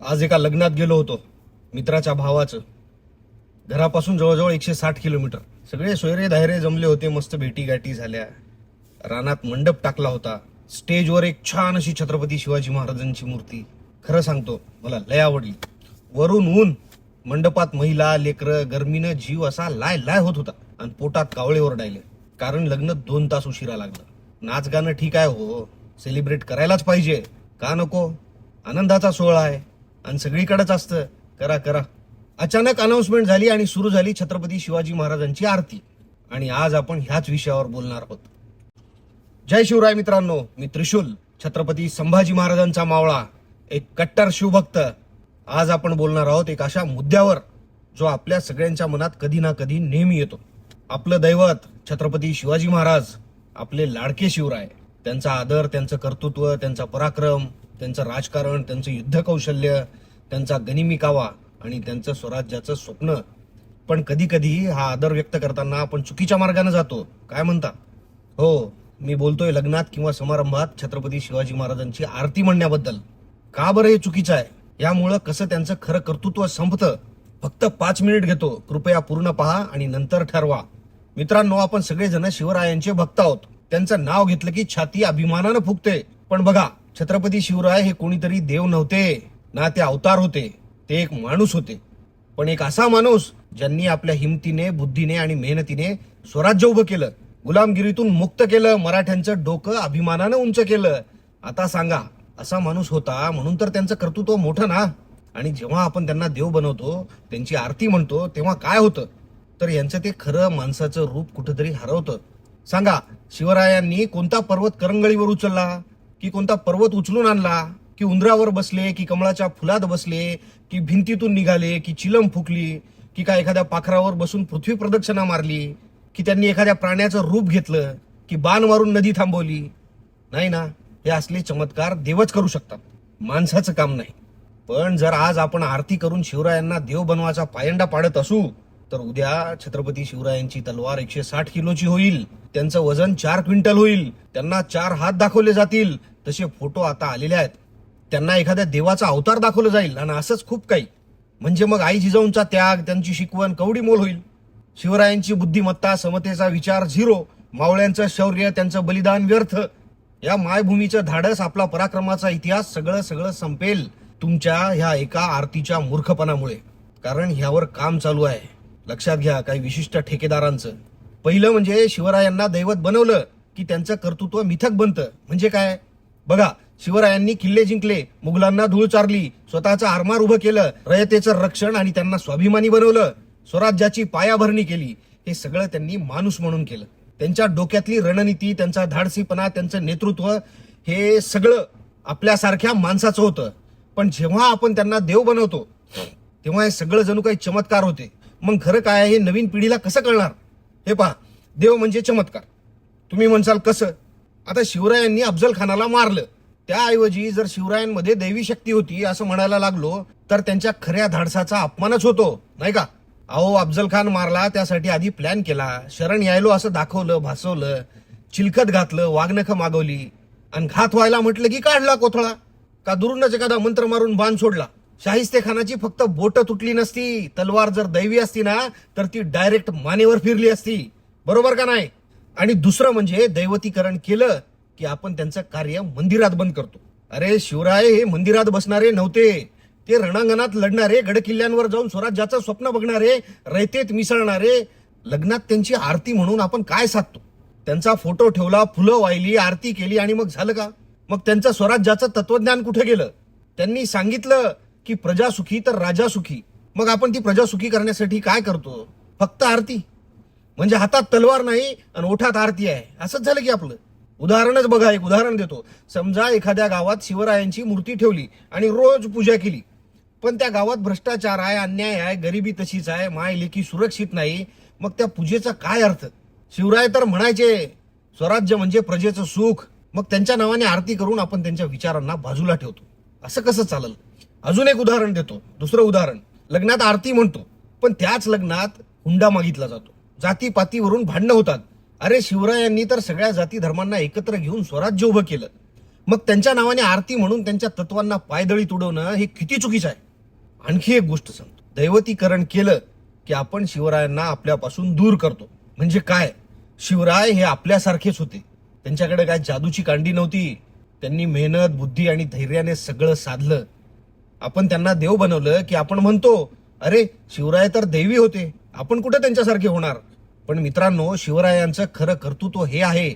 आज एका लग्नात गेलो होतो मित्राच्या भावाचं. घरापासून जवळजवळ एकशे साठ किलोमीटर. सगळे सोयरे धायरे जमले होते मस्त भेटी गाठी झाल्या. रानात मंडप टाकला होता. स्टेजवर एक छान अशी छत्रपती शिवाजी महाराजांची मूर्ती. खरं सांगतो मला लय आवडली. वरून ऊन मंडपात महिला लेकरं गरमीनं जीव असा लाय लाय होत होता. आणि पोटात कावळे ओरडायले. कारण लग्न दोन तास उशिरा लागलं. नाच गाणं ठीक आहे हो. सेलिब्रेट करायलाच पाहिजे. का नको? आनंदाचा सोहळा आहे. आणि सगळीकडेच असतं. करा करा. अचानक अनाऊन्समेंट झाली आणि सुरू झाली छत्रपती शिवाजी महाराजांची आरती. आणि आज आपण ह्याच विषयावर बोलणार आहोत. जय शिवराय मित्रांनो. मी त्रिशूल छत्रपती संभाजी महाराजांचा मावळा एक कट्टर शिवभक्त. आज आपण बोलणार आहोत एक अशा मुद्द्यावर जो आपल्या सगळ्यांच्या मनात कधी ना कधी नेहमी येतो. आपलं दैवत छत्रपती शिवाजी महाराज आपले लाडके शिवराय. त्यांचा आदर त्यांचं कर्तृत्व त्यांचा पराक्रम त्यांचं राजकारण त्यांचं युद्ध कौशल्य त्यांचा गनिमी कावा आणि त्यांचं स्वराज्याचं स्वप्न. पण कधी कधी हा आदर व्यक्त करताना आपण चुकीच्या मार्गाने जातो. काय म्हणता? हो मी बोलतोय लग्नात किंवा समारंभात छत्रपती शिवाजी महाराजांची आरती म्हणण्याबद्दल. का बरं हे चुकीचं आहे? यामुळं कसं त्यांचं खरं कर्तृत्व संपतं? फक्त पाच मिनिट घेतो. कृपया पूर्ण पहा आणि नंतर ठरवा. मित्रांनो आपण सगळेजण शिवरायांचे भक्त आहोत. त्यांचं नाव घेतलं की छाती अभिमानानं फुगते. पण बघा छत्रपती शिवराय हे कोणीतरी देव नव्हते ना ते अवतार होते ते एक माणूस होते. पण एक असा माणूस ज्यांनी आपल्या हिमतीने बुद्धीने आणि मेहनतीने स्वराज्य उभं केलं गुलामगिरीतून मुक्त केलं मराठ्यांचं डोकं अभिमानानं उंच केलं. आता सांगा असा माणूस होता म्हणून तर त्यांचं कर्तृत्व मोठं ना? आणि जेव्हा आपण त्यांना देव बनवतो त्यांची आरती म्हणतो तेव्हा काय होतं? तर यांचं ते खरं माणसाचं रूप कुठंतरी हरवतं. सांगा शिवरायांनी कोणता पर्वत करंगळीवर उचलला? की कोणता पर्वत उचलून आणला की उंदरावर बसले की कमळाच्या फुलात बसले की भिंतीतून निघाले की चिलम फुकली की काय एखाद्या पाखरावर बसून पृथ्वी प्रदक्षिणा मारली की त्यांनी एखाद्या प्राण्याचं रूप घेतलं की बाण मारून नदी थांबवली. नाही ना हे असले चमत्कार देवच करू शकतात. माणसाचं काम नाही. पण जर आज आपण आरती करून शिवरायांना देव बनवाचा पायंडा पाडत असू तर उद्या छत्रपती शिवरायांची तलवार एकशे साठ किलोची होईल. त्यांचं वजन चार क्विंटल होईल. त्यांना चार हात दाखवले जातील. तसे फोटो आता आलेले आहेत. त्यांना एखाद्या देवाचा अवतार दाखवलं जाईल आणि असंच खूप काही. म्हणजे मग आई जिजाऊंचा त्याग त्यांची शिकवण कवडी मोल होईल. शिवरायांची बुद्धिमत्ता समतेचा विचार झिरो. मावळ्यांचं शौर्य त्यांचं बलिदान व्यर्थ. या मायभूमीचं धाडस आपला पराक्रमाचा इतिहास सगळं सगळं संपेल तुमच्या ह्या एका आरतीच्या मूर्खपणामुळे. कारण ह्यावर काम चालू आहे. लक्षात घ्या काही विशिष्ट ठेकेदारांचं. पहिलं म्हणजे शिवरायांना दैवत बनवलं की त्यांचं कर्तृत्व मिथक बनतं. म्हणजे काय? बघा शिवरायांनी किल्ले जिंकले मुघलांना धूळ चारली स्वतःचं आरमार उभं केलं रयतेचं रक्षण आणि त्यांना स्वाभिमानी बनवलं स्वराज्याची पायाभरणी केली हे सगळं त्यांनी माणूस म्हणून केलं. त्यांच्या डोक्यातली रणनीती त्यांचा धाडसीपणा त्यांचं नेतृत्व हे सगळं आपल्यासारख्या माणसाचं होतं. पण जेव्हा आपण त्यांना देव बनवतो तेव्हा हे सगळं जणू काही चमत्कार होते. मग खरं काय आहे? हे नवीन पिढीला कसं कळणार? हे पहा देव म्हणजे चमत्कार. तुम्ही म्हणसाल कसं? आता शिवरायांनी अफजल खानाला मारलं. त्याऐवजी जर शिवरायांमध्ये दैवी शक्ती होती असं म्हणायला लागलो तर त्यांच्या खऱ्या धाडसाचा अपमानच होतो नाही का? अहो अफजल खान मारला त्यासाठी आधी प्लॅन केला. शरण यायलो असं दाखवलं भासवलं चिलखत घातलं वाघनखं मागवली. आणि घात व्हायला म्हटलं की काढला कोथळा. का दुरूनच एखादा मंत्र मारून बाण सोडला? शाहिस्ते खानाची फक्त बोट तुटली नसती. तलवार जर दैवी असती ना तर ती डायरेक्ट मानेवर फिरली असती. बरोबर का नाही? आणि दुसरं म्हणजे दैवतीकरण केलं की आपण त्यांचं कार्य मंदिरात बंद करतो. अरे शिवराय हे मंदिरात बसणारे नव्हते. ते रणांगणात लढणारे गडकिल्ल्यांवर जाऊन स्वराज्याचं स्वप्न बघणारे रयतेत मिसळणारे लग्नात त्यांची आरती म्हणून आपण काय साधतो? त्यांचा फोटो ठेवला फुलं वाहिली आरती केली आणि मग झालं का? मग त्यांचं स्वराज्याचं तत्वज्ञान कुठे गेलं? त्यांनी सांगितलं की प्रजा सुखी तर राजा सुखी. मग आपण ती प्रजा सुखी करण्यासाठी काय करतो? फक्त आरती. म्हणजे हातात तलवार नाही आणि ओठात आरती आहे. असंच झालं की आपलं. उदाहरणच बघा एक उदाहरण देतो. समजा एखाद्या गावात शिवरायांची मूर्ती ठेवली आणि रोज पूजा केली. पण त्या गावात भ्रष्टाचार आहे अन्याय आहे गरिबी तशीच आहे माय लेखी सुरक्षित नाही. मग त्या पूजेचा काय अर्थ? शिवराय तर म्हणायचे स्वराज्य म्हणजे प्रजेचं सुख. मग त्यांच्या नावाने आरती करून आपण त्यांच्या विचारांना बाजूला ठेवतो. असं कसं चालल? अजून एक उदाहरण देतो दुसरं उदाहरण. लग्नात आरती म्हणतो पण त्याच लग्नात हुंडा मागितला जातो. जाती पातीवरून भांडणं होतात. अरे शिवरायांनी तर सगळ्या जाती धर्मांना एकत्र घेऊन स्वराज्य उभं केलं. मग त्यांच्या नावाने आरती म्हणून त्यांच्या तत्वांना पायदळी तुडवणं हे किती चुकीचं आहे? आणखी एक गोष्ट सांगतो. दैवतीकरण केलं की आपण शिवरायांना आपल्यापासून दूर करतो. म्हणजे काय? शिवराय हे आपल्यासारखेच होते. त्यांच्याकडे काय जादूची कांडी नव्हती. त्यांनी मेहनत बुद्धी आणि धैर्याने सगळं साधलं. आपण त्यांना देव बनवलं की आपण म्हणतो अरे शिवराय तर देवी होते. आपण कुठं त्यांच्यासारखे होणार? पण मित्रांनो शिवरायांचं खरं कर्तृत्व हे आहे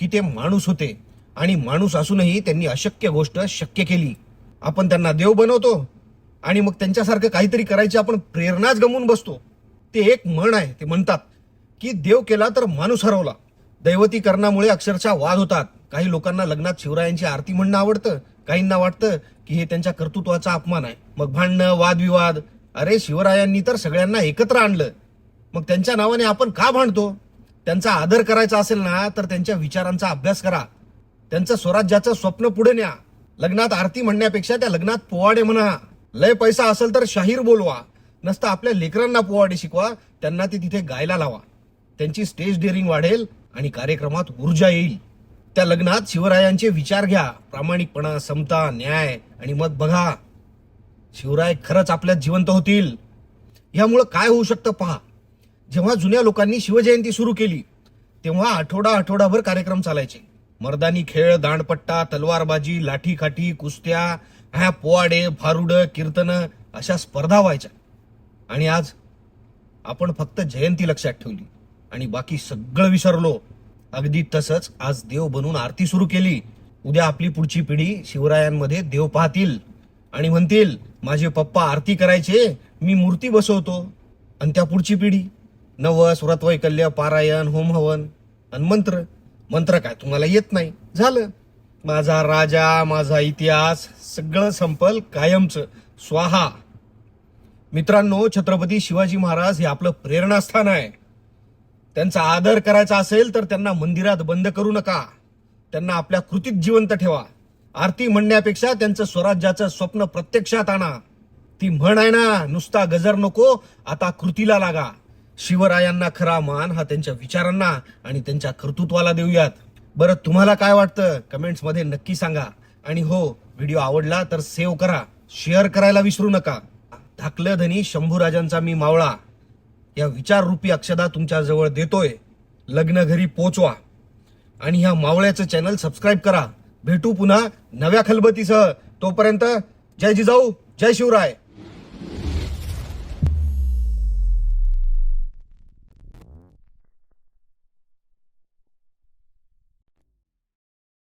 की ते माणूस होते. आणि माणूस असूनही त्यांनी अशक्य गोष्ट शक्य केली. आपण त्यांना देव बनवतो आणि मग त्यांच्यासारखं काहीतरी करायची आपण प्रेरणाच गमवून बसतो. ते एक म्हण आहे. ते म्हणतात की देव केला तर माणूस हरवला. दैवतीकरणामुळे अक्षरशः वाद होतात. काही लोकांना लग्नात शिवरायांची आरती म्हणणं आवडतं. काहींना वाटतं की हे त्यांच्या कर्तृत्वाचा अपमान आहे. मग भांडणं वादविवाद अरे शिवरायांनी तर सगळ्यांना एकत्र आणलं. मग त्यांच्या नावाने आपण का भांडतो? त्यांचा आदर करायचा असेल ना तर त्यांच्या विचारांचा अभ्यास करा. त्यांचं स्वराज्याचं स्वप्न पुढे न्या. लग्नात आरती म्हणण्यापेक्षा त्या लग्नात पोवाडे म्हणा. लय पैसा असेल तर शाहीर बोलवा. नसतं आपल्या लेकरांना पोवाडे शिकवा त्यांना ते तिथे गायला लावा. त्यांची स्टेज डेअरिंग वाढेल आणि कार्यक्रमात ऊर्जा येईल. त्या लग्नात शिवरायांचे विचार घ्या. प्रामाणिकपणा समता न्याय आणि मग बघा. शिवराय खरंच आपल्यात जिवंत होतील. यामुळं काय होऊ शकतं पहा. जेव्हा जुन्या लोकांनी शिवजयंती सुरू केली तेव्हा आठवडा आठवडाभर कार्यक्रम चालायचे. मर्दानी खेळ दांडपट्टा तलवारबाजी लाठीकाठी कुस्त्या ह्या पोवाडे फारुड कीर्तन अशा स्पर्धा व्हायच्या. आणि आज आपण फक्त जयंती लक्षात ठेवली आणि बाकी सगळं विसरलो. अगदी तसंच आज देव बनून आरती सुरू केली. उद्या आपली पुढची पिढी शिवरायांमध्ये देव पाहतील आणि म्हणतील माझे पप्पा आरती करायचे मी मूर्ती बसवतो. आणि त्या पुढची पिढी नवस व्रतवैकल्य पारायण होम हवन आणि मंत्र. मंत्र काय? तुम्हाला येत नाही. झालं. माझा राजा माझा इतिहास सगळं संपल कायमचं. स्वाहा. मित्रांनो छत्रपती शिवाजी महाराज हे आपलं प्रेरणास्थान आहे. त्यांचा आदर करायचा असेल तर त्यांना मंदिरात बंद करू नका. त्यांना आपल्या कृतीत जिवंत ठेवा. आरती म्हणण्यापेक्षा त्यांचं स्वराज्याचं स्वप्न प्रत्यक्षात आणा. ती म्हण आहे ना नुसता गजर नको आता कृतीला लागा. शिवरायांना खरा मान हा त्यांच्या विचारांना आणि त्यांच्या कर्तृत्वाला देऊयात. बरं तुम्हाला काय वाटतं? कमेंट्समध्ये नक्की सांगा. आणि हो व्हिडिओ आवडला तर सेव्ह करा. शेअर करायला विसरू नका. धाकलं धनी शंभूराजांचा मी मावळा. या विचाररूपी अक्षदा तुमच्याजवळ देतोय. लग्न घरी पोचवा. आणि ह्या मावळ्याचं चॅनल सबस्क्राईब करा. भेटू पुन्हा नव्या खलबतीसह. तोपर्यंत जय जिजाऊ जय शिवराय.